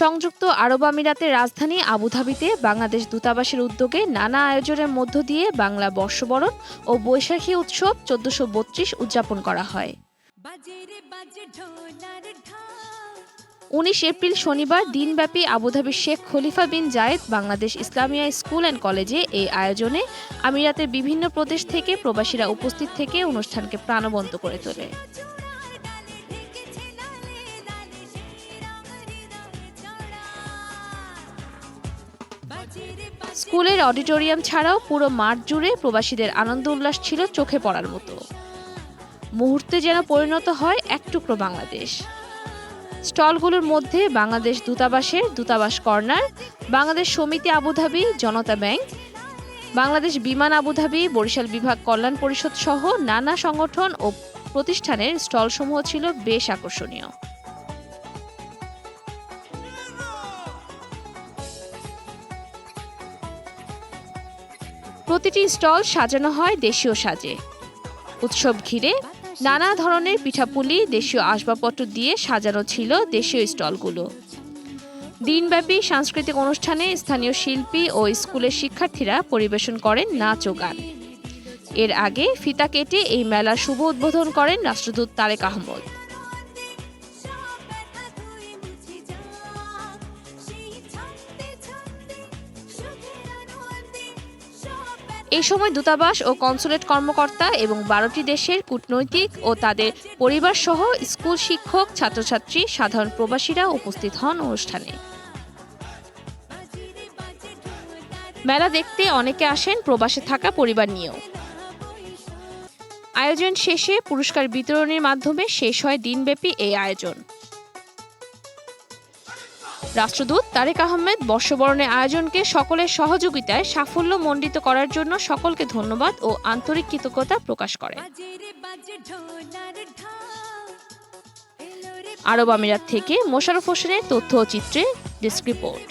সংযুক্ত আরব আমিরাতের রাজধানী আবুধাবিতে বাংলাদেশ দূতাবাসের উদ্যোগে নানা আয়োজনের মধ্য দিয়ে বাংলা বর্ষবরণ ও বৈশাখী উৎসব চোদ্দশো বত্রিশ উদযাপন করা হয়। উনিশ এপ্রিল শনিবার দিনব্যাপী আবুধাবির Sheikh Khalifa bin Zayed Bangladesh Islamia school and কলেজে এই আয়োজনে আমিরাতের বিভিন্ন প্রদেশ থেকে প্রবাসীরা উপস্থিত থেকে অনুষ্ঠানকে প্রাণবন্ত করে তোলে। স্কুলের অডিটোরিয়াম ছাড়াও পুরো মাঠ জুড়ে প্রবাসীদের আনন্দ উল্লাস ছিল চোখে পড়ার মতো। মুহূর্তে যেন পরিণত হয় এক টুকরো বাংলাদেশ। স্টলগুলোর মধ্যে বাংলাদেশ দূতাবাসের দূতাবাস কর্নার, বাংলাদেশ সমিতি আবুধাবি জনতা ব্যাংক, বাংলাদেশ বিমান আবুধাবি বরিশাল বিভাগ কল্যাণ পরিষদ সহ নানা সংগঠন ও প্রতিষ্ঠানের স্টলসমূহ ছিল বেশ আকর্ষণীয়। প্রতিটি স্টল সাজানো হয় দেশীয় সাজে। উৎসব ঘিরে নানা ধরনের পিঠাপুলি, দেশীয় আসবাবপত্র দিয়ে সাজানো ছিল দেশীয় স্টলগুলো। দিনব্যাপী সাংস্কৃতিক অনুষ্ঠানে স্থানীয় শিল্পী ও স্কুলের শিক্ষার্থীরা পরিবেশন করেন নাচ ও গান। এর আগে ফিতা কেটে এই মেলার শুভ উদ্বোধন করেন রাষ্ট্রদূত তারেক আহমদ। এই সময় দূতাবাস ও কনসুলেট কর্মকর্তা এবং বারোটি দেশের কূটনৈতিক ও তাদের পরিবার সহ স্কুল শিক্ষক, ছাত্রছাত্রী, সাধারণ প্রবাসীরা উপস্থিত হন অনুষ্ঠানে। মেলা দেখতে অনেকে আসেন, প্রবাসে থাকা পরিবার নিয়েও। আয়োজন শেষে পুরস্কার বিতরণের মাধ্যমে শেষ হয় দিনব্যাপী এই আয়োজন। রাষ্ট্রদূত তারেক আহমেদ বর্ষবরণের আয়োজনকে সকলের সহযোগিতায় সাফল্য মণ্ডিত করার জন্য সকলকে ধন্যবাদ ও আন্তরিক কৃতজ্ঞতা প্রকাশ করে। আরব আমিরাত থেকে মোশারফ হোসেনের তথ্য ও চিত্রে ডেস্ক রিপোর্ট।